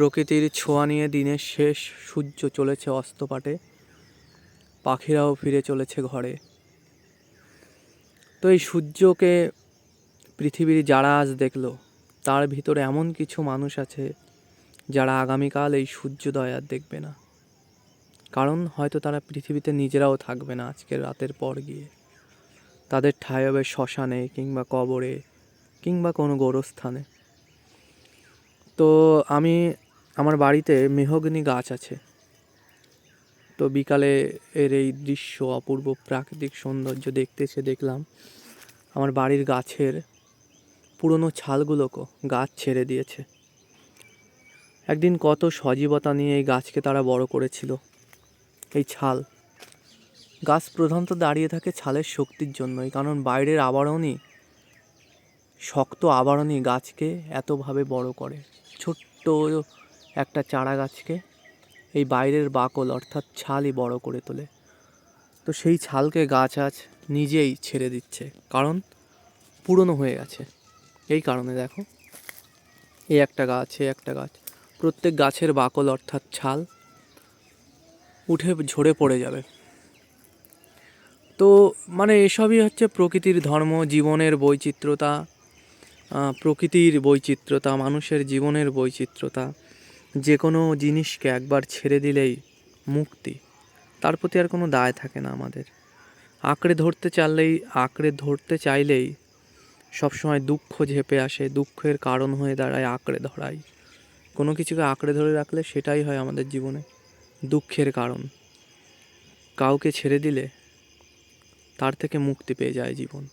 প্রকৃতির ছোঁয়া নিয়ে দিনের শেষ সূর্য চলেছে অস্তপাটে পাখিরাও ফিরে চলেছে ঘরে। তো এই সূর্যকে পৃথিবীর যারা আজ দেখল, তার ভিতরে এমন কিছু মানুষ আছে যারা আগামীকাল এই সূর্যোদয় আর দেখবে না। কারণ হয়তো তারা পৃথিবীতে নিজেরাও থাকবে না আজকের রাতের পর গিয়ে। তাদের ঠাঁই হবে শ্মশানে কিংবা কবরে কিংবা কোনো গোরস্থানে। তো আমি আমার বাড়িতে মেহগনি গাছ আছে। তো বিকালে এর এই দৃশ্য, অপূর্ব প্রাকৃতিক সৌন্দর্য দেখতে এসে দেখলাম, আমার বাড়ির গাছের পুরনো ছালগুলোকে গাছ ছেড়ে দিয়েছে। একদিন কত সজীবতা নিয়ে এই গাছকে তারা বড় করেছিল। এই ছাল, গাছ প্রধানত দাঁড়িয়ে থাকে ছালের শক্তির জন্যই, কারণ বাইরের আবরণই, শক্ত আবরণই গাছকে এতভাবে বড় করে। ছোট্ট একটা চারা গাছকে এই বাইরের বাকল অর্থাৎ ছালই বড় করে তোলে। তো সেই ছালকে গাছ আজ নিজেই ছেড়ে দিচ্ছে, কারণ পুরনো হয়ে গেছে। এই কারণে দেখো এই একটা গাছ এই একটা গাছ। প্রত্যেক গাছের বাকল অর্থাৎ ছাল উঠে, ঝরে পড়ে যাবে। তো মানে এসবই হচ্ছে প্রকৃতির ধর্ম, জীবনের বৈচিত্র্যতা প্রকৃতির বৈচিত্র্যতা মানুষের জীবনের বৈচিত্র্যতা যে কোনো জিনিসকে একবার ছেড়ে দিলেই মুক্তি। তার প্রতি আর কোনো দায় থাকে না আমাদের। আঁকড়ে ধরতে চাইলেই, আঁকড়ে ধরতে চাইলেই সবসময় দুঃখ ঝেপে আসে, দুঃখের কারণ হয়ে দাঁড়ায় আঁকড়ে ধরাই। কোনো কিছুকে আঁকড়ে ধরে রাখলে সেটাই হয় আমাদের জীবনে দুঃখের কারণ। কাউকে ছেড়ে দিলে তার থেকে মুক্তি পেয়ে যায় জীবন।